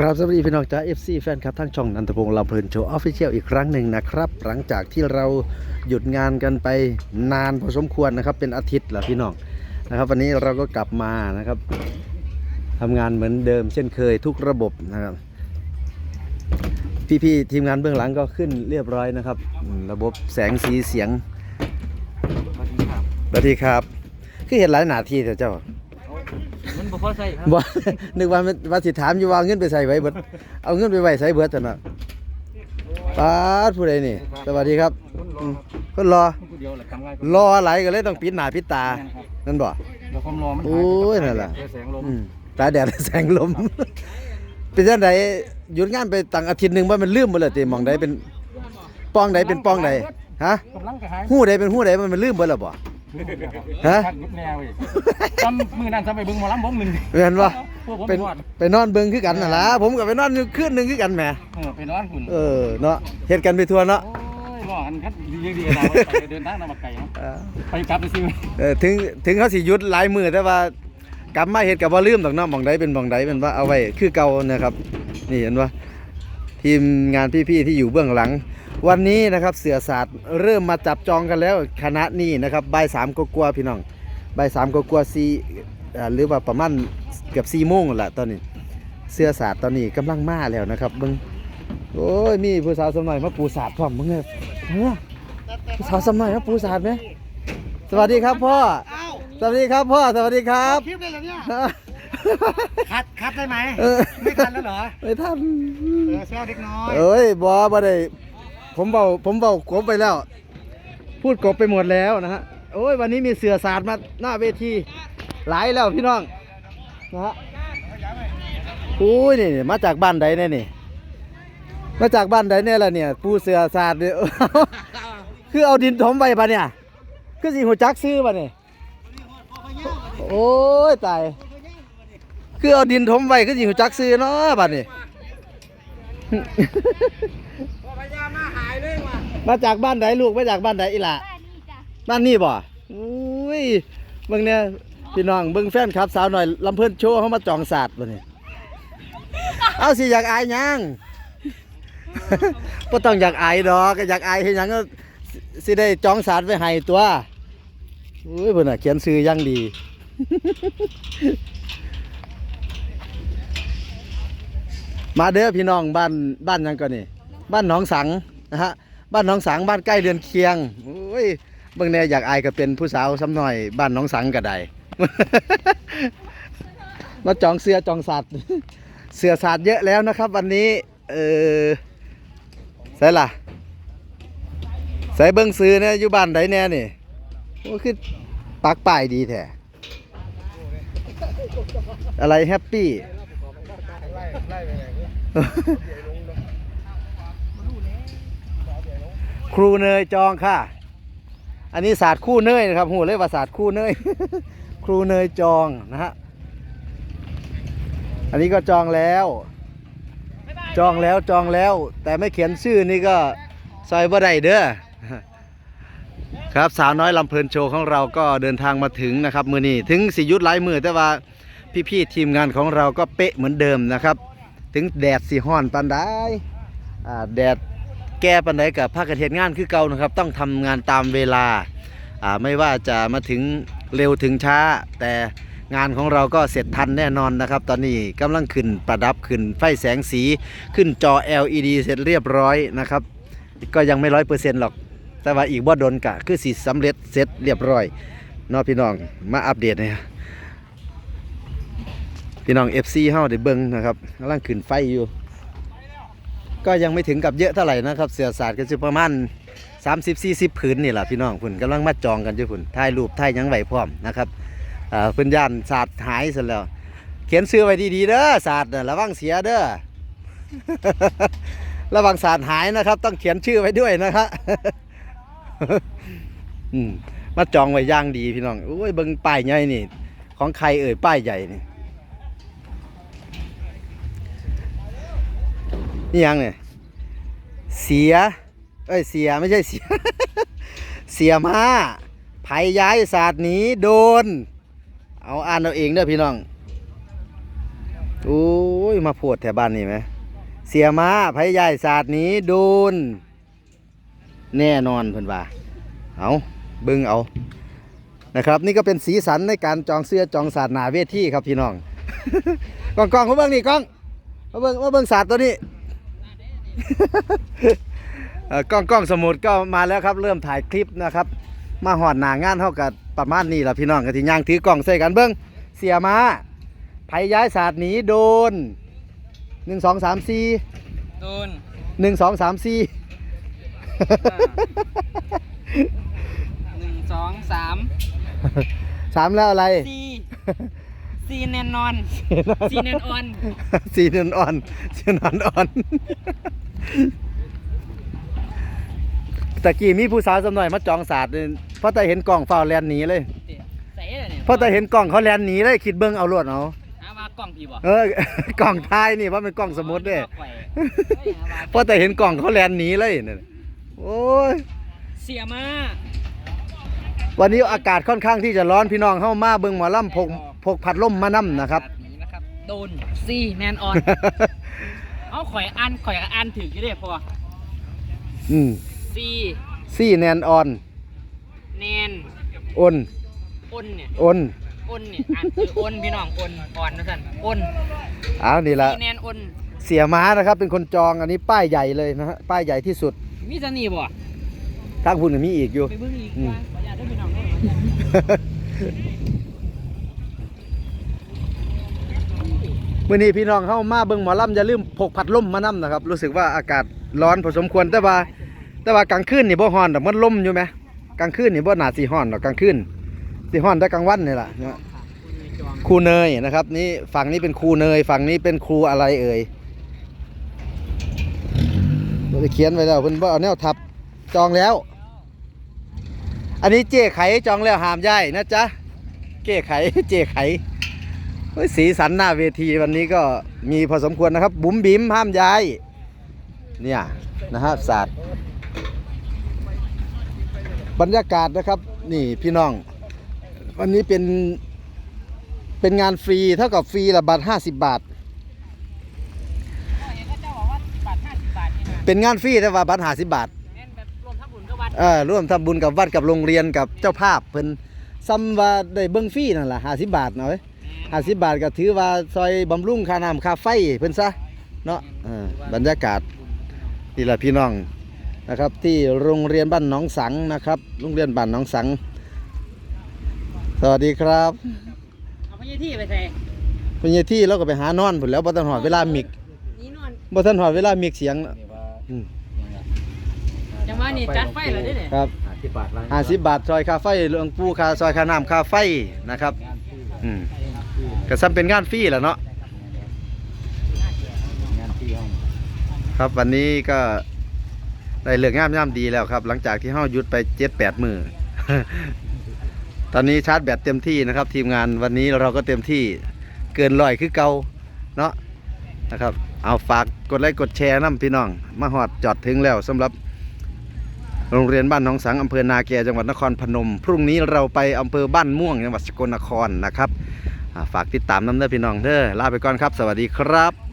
ครับสวัสดีพี่น้องจ้า FC แฟนครับทั้งช่องนันทพงศ์ลำเพลินโชว์ออฟฟิเชียลอีกครั้งหนึ่งนะครับ หลังจากที่เราหยุดงานกันไปนานพอสมควรนะครับ เป็นอาทิตย์แล้วพี่น้องนะครับ วันนี้เราก็กลับมานะครับทำงานเหมือนเดิมเช่นเคยทุกระบบนะครับ พี่ๆทีมงานเบื้องหลังก็ขึ้นเรียบร้อยนะครับอืมระบบแสงสีเสียงสวัสดีครับสวัสดีครับคือเห็นหลายหนาทีเถอะเจ้ามัน บ่พอใส่ครับบ่ นึกว่ามันว่าสิถามอยู่ว่าเอาเงินไปใส่ไว้เบิดเอาเงินไปไว้ใส่เบิดซั่นน่ะป้าดผู้ใดนี่ สวัสดีครับอืมคนรอ ผู้เดียวแหละทำง่ายรออะไรก็เลยต้องปิดหน้าปิดตา แม่นครับนั่นบ่ เดี๋ยวความร้อนมันโอ้ยนั่นล่ะเจอแสงลมอืมตาแดดและแสงลม เป็นจังไดหยุดงานไปตั้งอาทิตย์หนึงว่ามันลืมหมดเลยติหมองใดเป็นป้องใดเป็นป้องใดฮะกำลังกระหายฮู้ใดเป็นฮู้ใดมันมันลืมเบิดแล้วบ่ ฮะทักยุบแนวอีกซ้ำมือนั่นซ้ำไปเบิ่งหมอลำวงหนึ่งแม่นบ่พวกผมเป็นนอนไปนอนเบิ่งคือกันน่ะล่ะผมก็ไปนอนอยู่คืนหนึงคือกันแหมเออไปนอนหุ่นเออเนาะเฮ็ดกันไปทั่วเนาะโอ้ยรอกันครับดีดีนะไปเดินทางนำมาไกลเนาะเออไปกลับไปซื้อเออถึงถึงเขาสิหยุดหลายมือแต่ว่ากลับมาเฮ็ดกับบ่ลืมดอกเนาะหม่องใดเป็นหม่องใดเป็นว่าเอาไว้คือเก่านะครับ นี่เห็นว่าทีมงานพี่ๆที่อยู่เบื้องหลัง วันนี้นะครับเสือศาสตร์เริ่มมาจับจองกันแล้วคณะนี้นะครับบ่ายสามก็กลัวาๆพี่น้องบ่ายสามก็กลัวาๆสี่อ่าหรือว่าประมาณเกือบสี่โมงนั่นแหละตอนนี้ เสือศาสตร์ตอนนี้กำลังมาแล้วนะครับเบิ่งโอ้ยมีผู้สาวสมัยมาปูศาสตร์พร้อมมึงเลยเฮ้ยผู้สาวสมัยมาปูศาสตร์ไหมสวัสดีครับพ่อสวัสดีครับพ่อสวัสดีครับคลิปได้แล้วเนี่ยคัดคัดได้ไหมเออไม่คัดแล้วเหรอไม่ทันเออแซวเด็กน้อยเอ้ยบอบ่ได้ ผมเบาผมเบากบไปแล้ว พูดกบไปหมดแล้วนะฮะโอ้ยวันนี้มีเสือสาดมาหน้าเวทีหลายแล้วพี่น้องนะฮะโอ้ยนี่มาจากบ้านใดเนี่ยนี่มาจากบ้านใดเนี่ยล่ะเนี่ยปูเสือสาดเนี่ยคือเอาดินถมไปปะเนี่ยคือสิหัวจักซื้อปะเนี่ยโอ้ยตายคือเอาดินถมไว้คือสิหัวจักซื้อเนาะบัดนี้พยามาหายเลยว่ะ มาจากบ้านใดลูกมาจากบ้านใดอีหล่ะบ้านนี้จ้ะบ้านนี้บ่อุ้ยเบิ่งเนี่ยพี่น้องเบิ่งแฟนครับสาวหน่อยลำเพิ่นโชว์เขามาจองศาสตร์บ่นี่เอาสิอยากอายหยังบ่ต้องอยากอายดอกก็อยากอายเฮ็ดหยังก็สิได้จองศาสตร์ไว้ให้ตัวอุ้ยเพิ่นน่ะเขียนชื่ออย่างดีมาเด้อพี่น้องบ้านบ้านหยังก่อนนี่บ้านหนองสังนะฮะ บ้านหนองสังบ้านใกล้เรือนเคียงโอ้ยเบิ่งแน่อยากอายก็เป็นผู้สาวซ้ำหน่อย บ้านหนองสังก็ได้ มาจองเสื้อจองสัตว์เสื้อสัตว์เยอะแล้วนะครับ วันนี้ เออใส่ล่ะใส่เบิ่งซื้อเนี่ยอยู่บ้านใดแน่นี่โอ้คือปักป้ายดีแท้อะไรแฮปปี้ ครูเนยจองค่ะ อันนี้ศาสตร์คู่เนยนะครับหูเลยว่าศาสตร์คู่เนย ครูเนยจองนะฮะ อันนี้ก็จองแล้ว จองแล้วจองแล้ว แต่ไม่เขียนชื่อนี่ก็ซอยบ่ได้เด้อ ครับสาวน้อยลำเพลินโชว์ของเราก็เดินทางมาถึงนะครับ มือนี้ถึงสิยุดหลายมือแต่ว่าพี่ๆทีมงานของเราก็เป๊ะเหมือนเดิมนะครับ ถึงแดดสีห้อนปานใดอ่าแดด แก้ปานใดกับภาคเทศงานคือเก่านะครับ ต้องทำงานตามเวลาอ่าไม่ว่าจะมาถึงเร็วถึงช้า แต่งานของเราก็เสร็จทันแน่นอนนะครับ ตอนนี้กำลังขึ้นประดับขึ้นไฟแสงสีขึ้นจอ LED เสร็จเรียบร้อยนะครับ ก็ยังไม่ร้อยเปอร์เซ็นต์หรอก แต่ว่าอีกบ่โดนกะคือสิสำเร็จเสร็จเรียบร้อยนาะพี่น้องมาอัปเดตเนี่ยพี่น้อง FC เฮาได้เบิ่งนะครับกำลังขึ้นไฟอยู่ ก็ยังไม่ถึงกับเยอะเท่าไหร่นะครับ เสือสาดก็จะประมาณ30 40ผืนนี่แหละพี่น้องพุ่นกำลังมาจองกันอยู่พุ่นถ่ายรูปถ่ายยังไหวพร้อมนะครับอ่าเพิ่นย่านศาสตร์หายซะแล้ว เขียนชื่อไว้ดีๆเด้อศาสตร์ระวังเสียเด้อระวังศาสตร์หายนะครับ ต้องเขียนชื่อไว้ด้วยนะครับมาจองไว้ย่างดีพี่น้องโอ้ยเบิ่งป้ายใหญ่นี่ ของใครเอ่ยป้ายใหญ่นี่ นี่ยังเนี่ยเสีย เอ้ยเสียไม่ใช่เสีย เสียมาไผย้ายศาสตร์หนีโดน เอาอ่านเอาเองเด้อพี่น้องโอ้ยมาโพดแถวบ้านนี่ไหมเสียมาพยายศาสตร์หนีโดน แน่นอนเพิ่อนว่าเอาบิ่งเอานะครับนี่ก็เป็นสีสันในการจองเสื้อจองศาสตร์หนาเวทีครับพี่น้องกล้องกล้องมาเบิ่งนี่กล้องมาเบิ่งมาเบิ่งศาสตร์ตัวนี้ กล้องกล้องสมุดก็มาแล้วครับ เริ่มถ่ายคลิปนะครับ มาหอดหนางานเท่ากับประมาณนี้ล่ะพี่น้องกะทิย่างถือกล้องใส่กันเบิ้งเสียมาไผย้ายศาสตร์หนีโดนหนึ่งสองสามสี่โดนหนึ่งสองสามสี่หนึ่งสองสามสามแล้วอะไรสี่ สี่แน่นอนสี่แน่นอนสี่นนอ่อนสี่นอนอ่อนตะกี้มีผู้สาวสำหน่อยมาจองศาสตร์นี่เพราะแต่เห็นกล่องฝ้าวแลนหนีเลยใส่เลยเนี่ยเพราะแต่เห็นกล่องเขาแลนหนีเลยคิดเบิ้งเอารวดเอาหามากล่องพี่บ่เออกล่องท้ายนี่ว่าเป็นกล่องสมุดเด้ข่อยเพราะแต่เห็นกล่องเขาแลนหนีเลยเนี่ยโอ้ยเสียมา วันนี้อากาศค่อนข้างที่จะร้อนพี่น้องเข้ามาเบิ่งหมอลำพก พกพัดลมมานํนะครับนี้นะครับ โดนสี่แน่นอน เอาข่อยอ่านข่อยก็อ่านถึงอยู่เด้พออืมสี่ซี่แนนออนแนนอนอ้นเนี่ยอนอ้นเนี่ยอ่านคืออ้นพี่น้องอ้นอ่อนนะท่านอ้นอ้าวนี่ละสี่แนนอ้นเสียม้านะครับ เป็นคนจองอันนี้ป้ายใหญ่เลยนะฮะป้ายใหญ่ที่สุดมีสนีบ่ทางคุณมีอีกอยู่ไปเบิ่งอีกอืมว่าขออนุญาตด้วยพี่น้อง มื่อนี้พี่น้องเข้ามาเบิ่งหมอลำอย่าลืมพกพัดลมมานํนะครับ รู้สึกว่าอากาศร้อนพอสมควรแต่ว่า แต่ว่ากลางคืนนี่บ่ฮ้อนดอกมันลมอยู่ไหมกลางคืนนี่บ่น่าสิฮ้อนดอกกลางคืนสิฮ้อนแต่กลางวันนี่ล่ะนะครูเนยนะครับ นี่ฝั่งนี้เป็นครูเนยฝั่งนี้เป็นครูอะไรเอ่ยเราจะเขียนไว้แล้วเพิ่นบ่เอาแนวทับจองแล้ว อันนี้เจ๊ไขจองแล้วหามย้ายนะจ๊ะเจ๊ไขเจ๊ไขเฮ้ย สีสันหน้าเวทีวันนี้ก็มีพอสมควรนะครับ บุ๋มบิ๋มห้ามย้าย เนี่ยนะฮะศาสตร์บรรยากาศนะครับ นี่พี่น้อง วันนี้เป็นเป็นงานฟรีเท่ากับฟรีละบาทห้าสิบบาทเห็นเขาเจ้าบอกว่าบาท50บาทนี่นะเป็นงานฟรีแต่ว่าบาทห้าสิบบาทแม่นแบบรวมทั้งบุญก็วัดเออร่วมทำบุญกับวัดกับโรงเรียนกับเจ้าภาพเพิ่นซ้ำว่าได้เบิ้งฟรีนั่นแหละห้าสิบบาทเนาะเว้ย ห้าสิบบาทก็ถือว่าซอยบำรุงค่าน้ำค่าไฟเพิ่นซะเนาะเออบรรยากาศนี่แหละพี่น้องนะครับ ที่โรงเรียนบ้านหนองสังนะครับ โรงเรียนบ้านหนองสัง สวัสดีครับเอาพญาที่ไปใส่เพิ่นยที่เราก็ไปหานอนพุ่นแล้วบ่ทันหอดเวลามิกนี่นอนบ่ทันหอดเวลามิกเสียงอืมจังว่านี่จัดไฟแล้วเด้เนี่ยครับที่บาทละ50บาทซอยค่าไฟหลวงปู่ค่าซอยค่าน้ำค่าไฟนะครับ อืม ก็ซ้ำเป็นงานฟรีแหละเนาะงานที่ห้องครับวันนี้ก็ได้เลือกงามย่ำดีแล้วครับ หลังจากที่เฮาหยุดไปเจ็ดแปดมือ ตอนนี้ชาร์จแบตเต็มที่นะครับ ทีมงานวันนี้เราก็เต็มที่เกินร้อยคือเก่าเนาะนะครับ เอาฝากกดไลค์กดแชร์น้ำพี่น้อง มาหอดจอดถึงแล้วสำหรับโรงเรียนบ้านหนองสังอำเภอนาแกจังหวัดนครพนม พรุ่งนี้เราไปอำเภอบ้านม่วงจังหวัดสกลนครนะครับ ฝากติดตามน้ำเด้อพี่น้องเด้อลาไปก่อนครับ สวัสดีครับ